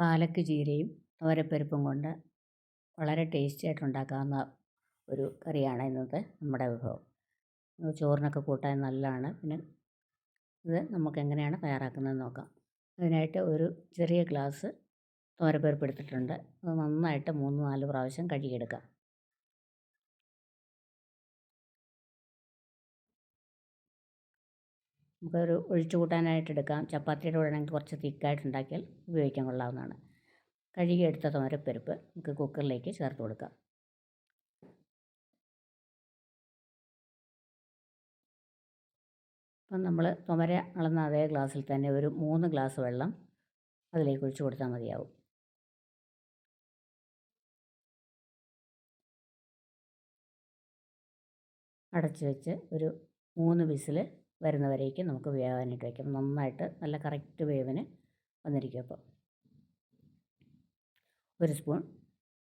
പാലക്ക് ചീരയും തോരപ്പരിപ്പും കൊണ്ട് വളരെ ടേസ്റ്റി ആയിട്ട് ഉണ്ടാക്കാവുന്ന ഒരു കറിയാണ് ഇന്നത്തെ നമ്മുടെ വിഭവം. ചോറിനൊക്കെ കൂട്ടാൻ നല്ലതാണ്. പിന്നെ ഇത് നമുക്ക് എങ്ങനെയാണ് തയ്യാറാക്കുന്നത് നോക്കാം. അതിനായിട്ട് ഒരു ചെറിയ ഗ്ലാസ് തോരപ്പരിപ്പ് എടുത്തിട്ടുണ്ട്. അത് നന്നായിട്ട് മൂന്ന് നാല് പ്രാവശ്യം കഴുകിയെടുക്കാം. നമുക്കൊരു ഒഴിച്ചു കൂട്ടാനായിട്ട് എടുക്കാം. ചപ്പാത്തിയുടെ കൂടെ ആണെങ്കിൽ കുറച്ച് തിക്കായിട്ട് ഉണ്ടാക്കിയാൽ ഉപയോഗിക്കാൻ കൊള്ളാവുന്നതാണ്. കഴുകിയെടുത്ത തോരപ്പരിപ്പ് നമുക്ക് കുക്കറിലേക്ക് ചേർത്ത് കൊടുക്കാം. അപ്പം നമ്മൾ തുമര അളന്ന അതേ ഗ്ലാസ്സിൽ തന്നെ ഒരു മൂന്ന് ഗ്ലാസ് വെള്ളം അതിലേക്ക് ഒഴിച്ചു കൊടുത്താൽ മതിയാവും. അടച്ചു വെച്ച് ഒരു മൂന്ന് വിസിൽ വരുന്നവരേക്കും നമുക്ക് വേവാനായിട്ട് വയ്ക്കാം. നന്നായിട്ട് നല്ല കറക്റ്റ് വേവിന് വന്നിരിക്കും അപ്പോൾ ഒരു സ്പൂൺ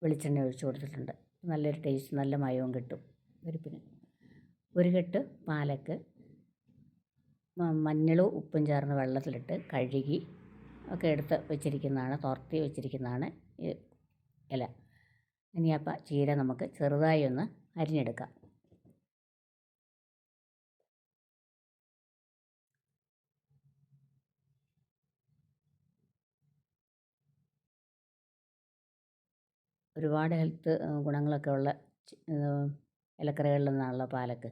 വെളിച്ചെണ്ണ ഒഴിച്ച് കൊടുത്തിട്ടുണ്ട്. നല്ലൊരു ടേസ്റ്റ് നല്ല മയവും കിട്ടും പരിപ്പിന്. ഒരു കെട്ട് പാലക്ക് മഞ്ഞളും ഉപ്പും ചേർന്ന് വെള്ളത്തിലിട്ട് കഴുകി ഒക്കെ എടുത്ത് വെച്ചിരിക്കുന്നതാണ് തോർത്തി വെച്ചിരിക്കുന്നതാണ് ഇല. ഇനി അപ്പം ചീര നമുക്ക് ചെറുതായി ഒന്ന് അരിഞ്ഞെടുക്കാം. ഒരുപാട് ഹെൽത്ത് ഗുണങ്ങളൊക്കെ ഉള്ള ഇലക്കറികളിൽ നിന്നാണല്ലോ പാലക്ക്.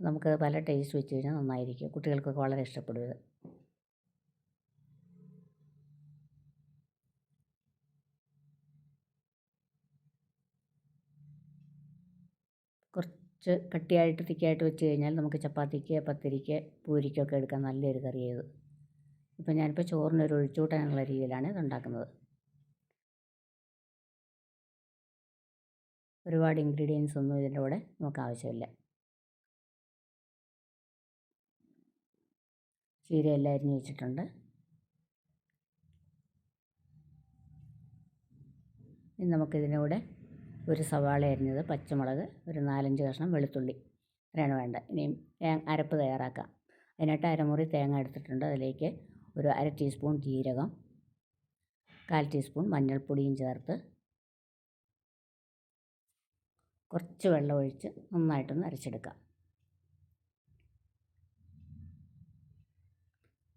നമുക്ക് പല ടേസ്റ്റ് വെച്ച് കഴിഞ്ഞാൽ നന്നായിരിക്കും. കുട്ടികൾക്കൊക്കെ വളരെ ഇഷ്ടപ്പെടും കുറച്ച് കട്ടിയായിട്ട് തിക്കായിട്ട് വെച്ച് കഴിഞ്ഞാൽ നമുക്ക് ചപ്പാത്തിക്ക് പത്തിരിക്ക് പൂരിക്കൊക്കെ എടുക്കാൻ നല്ലൊരു കറിയത് ഇപ്പം ഞാനിപ്പോൾ ചോറിനൊരു ഒഴിച്ചുകൂട്ടാനുള്ള രീതിയിലാണ് ഇത് ഉണ്ടാക്കുന്നത്. ഒരുപാട് ഇൻഗ്രീഡിയൻസ് ഒന്നും ഇതിന്റെ കൂടെ നമുക്ക് ആവശ്യമില്ല. ചീരയെല്ലാം അരിഞ്ഞ് വെച്ചിട്ടുണ്ട്. ഇനി നമുക്കിതിന്റെ കൂടെ ഒരു സവാള അരിഞ്ഞത് പച്ചമുളക് ഒരു നാലഞ്ച് കഷ്ണം വെളുത്തുള്ളി. ഇത്രയാണ് വേണ്ട ഇനിയും അരപ്പ് തയ്യാറാക്കാം. അതിനായിട്ട് അരമുറി തേങ്ങ എടുത്തിട്ടുണ്ട്. അതിലേക്ക് ഒരു അര ടീസ്പൂൺ ജീരകം കാൽ ടീസ്പൂൺ മഞ്ഞൾപ്പൊടിയും ചേർത്ത് കുറച്ച് വെള്ളം ഒഴിച്ച് നന്നായിട്ടൊന്ന് അരച്ചെടുക്കാം.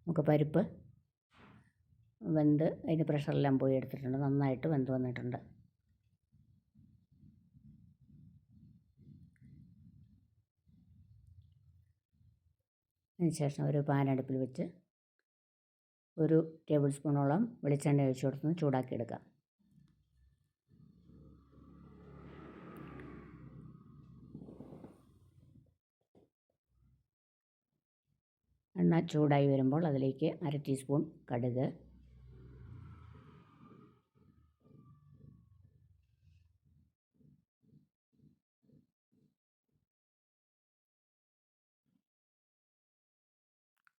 നമുക്ക് പരിപ്പ് വെന്ത് അതിന്റെ പ്രഷറെല്ലാം പോയി എടുത്തിട്ടുണ്ട്. നന്നായിട്ട് വെന്ത് വന്നിട്ടുണ്ട്. അതിനുശേഷം ഒരു പാനടുപ്പിൽ വെച്ച് ഒരു ടേബിൾ സ്പൂണോളം വെളിച്ചെണ്ണ ഒഴിച്ചു കൊടുത്തൊന്ന് ചൂടാക്കി എടുക്കാം എണ്ണ ചൂടായി വരുമ്പോൾ അതിലേക്ക് അര ടീസ്പൂൺ കടുക്.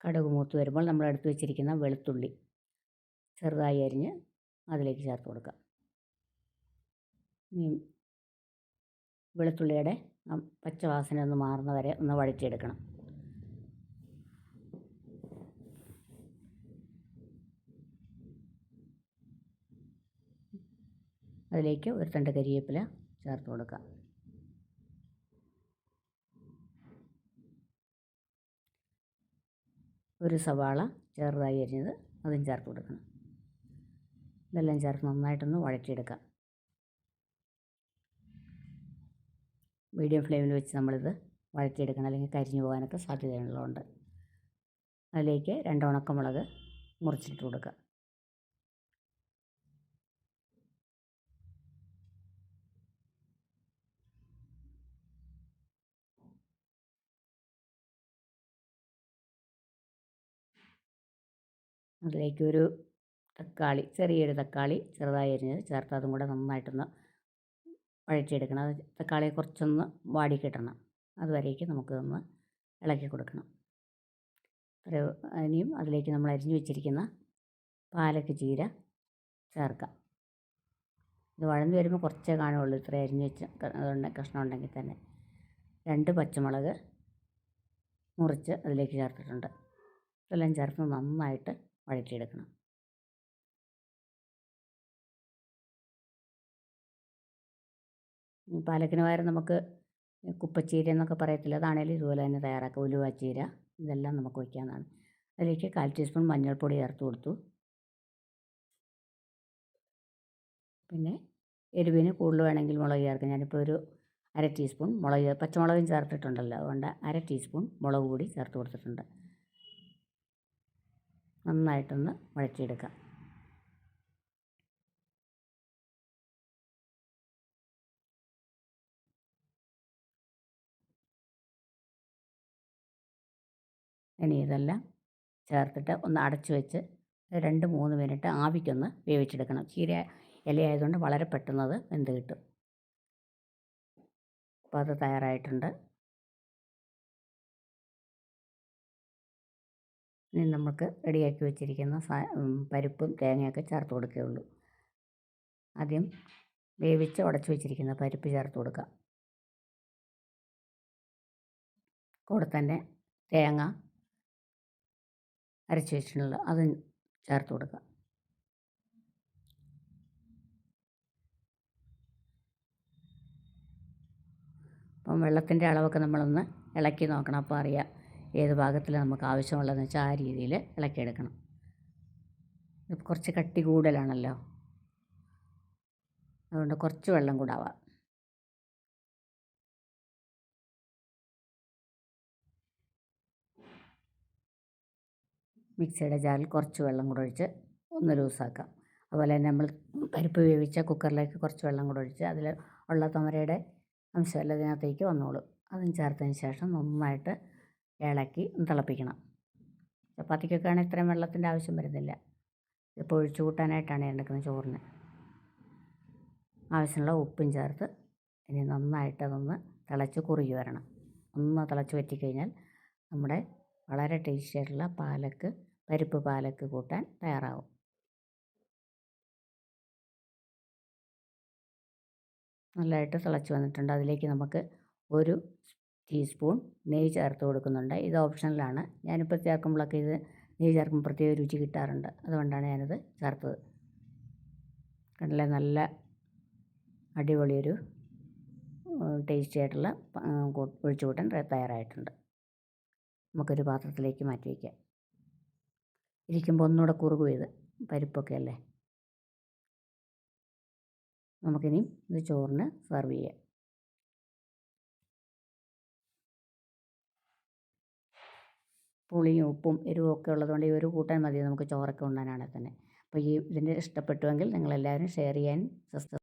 കടുക് മൂത്ത് വരുമ്പോൾ നമ്മൾ എടുത്ത് വെച്ചിരിക്കുന്ന വെളുത്തുള്ളി ചെറുതായി അരിഞ്ഞ് അതിലേക്ക് ചേർത്ത് കൊടുക്കാം. ഇനി വെളുത്തുള്ളിയുടെ പച്ചവാസന ഒന്ന് മാറുന്ന വരെ ഒന്ന് വഴറ്റിയെടുക്കണം. അതിലേക്ക് ഒരു തണ്ട് കരിവേപ്പില ചേർത്ത് കൊടുക്കുക. ഒരു സവാള ചെറുതായി അരിഞ്ഞത് അതും ചേർത്ത് കൊടുക്കണം. ഇതെല്ലാം ചേർത്ത് നന്നായിട്ടൊന്ന് വഴറ്റിയെടുക്കാം. മീഡിയം ഫ്ലെയിമിൽ വെച്ച് നമ്മളിത് വഴറ്റിയെടുക്കണം. അല്ലെങ്കിൽ കരിഞ്ഞു പോകാനൊക്കെ സാധ്യതയുള്ളതുകൊണ്ട്. അതിലേക്ക് രണ്ട് ഉണക്കമുളക് മുറിച്ചിട്ട് കൊടുക്കുക. അതിലേക്ക് ഒരു തക്കാളി ചെറിയൊരു തക്കാളി ചെറുതായി അരിഞ്ഞത് ചേർത്ത് അതും കൂടെ നന്നായിട്ടൊന്ന് വഴറ്റിയെടുക്കണം. അത് തക്കാളിയെ കുറച്ചൊന്ന് വാടി കിട്ടണം അതുവരേക്ക് നമുക്കൊന്ന് ഇളക്കി കൊടുക്കണം. ഒരു ഇനിയും അതിലേക്ക് നമ്മൾ അരിഞ്ഞു വെച്ചിരിക്കുന്ന പാലക്ക് ചീര ചേർക്കാം. ഇത് വഴന്ന് വരുമ്പോൾ കുറച്ചേ കാണുള്ളൂ. ഇത്ര അരിഞ്ഞു വെച്ച കഷ്ണം ഉണ്ടെങ്കിൽ തന്നെ. രണ്ട് പച്ചമുളക് മുറിച്ച് അതിലേക്ക് ചേർത്തിട്ടുണ്ട്. ഇതെല്ലാം ചേർത്ത് നന്നായിട്ട് വഴറ്റിയെടുക്കണം. പാലക്കിന് പകരം നമുക്ക് കുപ്പച്ചീര എന്നൊക്കെ പറയത്തില്ല അതാണേലും ഇതുപോലെ തന്നെ തയ്യാറാക്കുക. ഉലുവാച്ചീര ഇതെല്ലാം നമുക്ക് വയ്ക്കാവുന്നതാണ് അതിലേക്ക് കാൽ ടീസ്പൂൺ മഞ്ഞൾപ്പൊടി ചേർത്ത് കൊടുത്തു. പിന്നെ എരിവിന് കൂടുതൽ വേണമെങ്കിൽ മുളക് ചേർക്കും. ഞാനിപ്പോൾ ഒരു അര ടീസ്പൂൺ മുളക് പച്ചമുളകും ചേർത്തിട്ടുണ്ടല്ലോ. അതുകൊണ്ട് അര ടീസ്പൂൺ മുളക് കൂടി ചേർത്ത് കൊടുത്തിട്ടുണ്ട്. നന്നായിട്ടൊന്ന് വഴറ്റിയെടുക്കാം. ഇനി ഇതെല്ലാം ചേർത്തിട്ട് ഒന്ന് അടച്ചു വെച്ച് രണ്ട് മൂന്ന് മിനിറ്റ് ആവിക്കൊന്ന് വേവിച്ചെടുക്കണം. ചീര ഇലയായതുകൊണ്ട് വളരെ പെട്ടെന്ന് അത് വെന്ത് കിട്ടും. അപ്പോൾ അത് തയ്യാറായിട്ടുണ്ട്. ഇനി നമുക്ക് റെഡിയാക്കി വെച്ചിരിക്കുന്ന പരിപ്പും തേങ്ങയൊക്കെ ചേർത്ത് കൊടുക്കുകയുള്ളൂ ആദ്യം വേവിച്ച് ഉടച്ച് വെച്ചിരിക്കുന്ന പരിപ്പ് ചേർത്ത് കൊടുക്കുക കൂടെ തന്നെ തേങ്ങ അരച്ച് വെച്ചിട്ടുള്ള അതും ചേർത്ത് കൊടുക്കുക അപ്പം വെള്ളത്തിന്റെ അളവൊക്കെ നമ്മളൊന്ന് ഇളക്കി നോക്കണം. അപ്പോൾ അറിയാം ഏത് ഭാഗത്തിൽ നമുക്ക് ആവശ്യമുള്ളതെന്ന് വെച്ചാൽ ആ രീതിയിൽ ഇളക്കിയെടുക്കണം കുറച്ച് കട്ടി കൂടുതലാണല്ലോ. അതുകൊണ്ട് കുറച്ച് വെള്ളം കൂടാവാം. മിക്സിയുടെ ജാറിൽ കുറച്ച് വെള്ളം കൂടെ ഒഴിച്ച് ഒന്ന് ലൂസാക്കാം. അതുപോലെ തന്നെ നമ്മൾ പരിപ്പ് വേവിച്ച കുക്കറിലേക്ക് കുറച്ച് വെള്ളം കൂടെ ഒഴിച്ച് അതിൽ ഉള്ള തുമരയുടെ അംശമെല്ലാം ഇതിനകത്തേക്ക് വന്നോളും. അതും ചേർത്തതിന് ശേഷം നന്നായിട്ട് ഇളക്കി തിളപ്പിക്കണം. ചപ്പാത്തിക്കൊക്കെ ഇത്രയും വെള്ളത്തിന്റെ ആവശ്യം വരുന്നില്ല. ഇപ്പോൾ ഒഴിച്ചു കൂട്ടാനായിട്ടാണ് എടുക്കുന്നത് ചോറിന്. ആവശ്യമുള്ള ഉപ്പും ചേർത്ത് ഇനി നന്നായിട്ട് അതൊന്ന് തിളച്ച് കുറുകി വരണം. ഒന്ന് തിളച്ച് വറ്റിക്കഴിഞ്ഞാൽ നമ്മുടെ വളരെ ടേസ്റ്റി ആയിട്ടുള്ള പാലക്ക് പരിപ്പ് പാലക്ക് കൂട്ടാൻ തയ്യാറാവും. നല്ലതായിട്ട് തിളച്ച് വന്നിട്ടുണ്ട്. അതിലേക്ക് നമുക്ക് ഒരു ടീസ്പൂൺ നെയ്യ് ചേർത്ത് കൊടുക്കുന്നുണ്ട്. ഇത് ഓപ്ഷണലാണ് ഞാനിപ്പോൾ ചേർക്കുമ്പോഴൊക്കെ ഇത് നെയ്യ് ചേർക്കുമ്പോൾ പ്രത്യേക രുചി കിട്ടാറുണ്ട്. അതുകൊണ്ടാണ് ഞാനത് ചേർത്തത്. കണ്ടില്ലേ? നല്ല അടിപൊളിയൊരു ടേസ്റ്റി ആയിട്ടുള്ള ഒഴിച്ചുകൂട്ടൻ തയ്യാറായിട്ടുണ്ട്. നമുക്കൊരു പാത്രത്തിലേക്ക് മാറ്റി വയ്ക്കാം. ഇരിക്കുമ്പോൾ ഒന്നുകൂടെ കുറുകും ഇത്. പരിപ്പൊക്കെ അല്ലേ? നമുക്കിനി ഇത് ചോറിന് സെർവ് ചെയ്യാം. പുളിയും ഉപ്പും എരിവും ഒക്കെ ഉള്ളതുകൊണ്ട് ഈ ഒരു കൂട്ടാൻ മതി. നമുക്ക് ചോറൊക്കെ ഉണ്ണാനാണെങ്കിൽ തന്നെ. അപ്പോൾ ഈ ഇതിന്റെ ഇഷ്ടപ്പെട്ടുവെങ്കിൽ നിങ്ങളെല്ലാവരും ഷെയർ ചെയ്യാൻ സബ്സ്ക്രൈബ്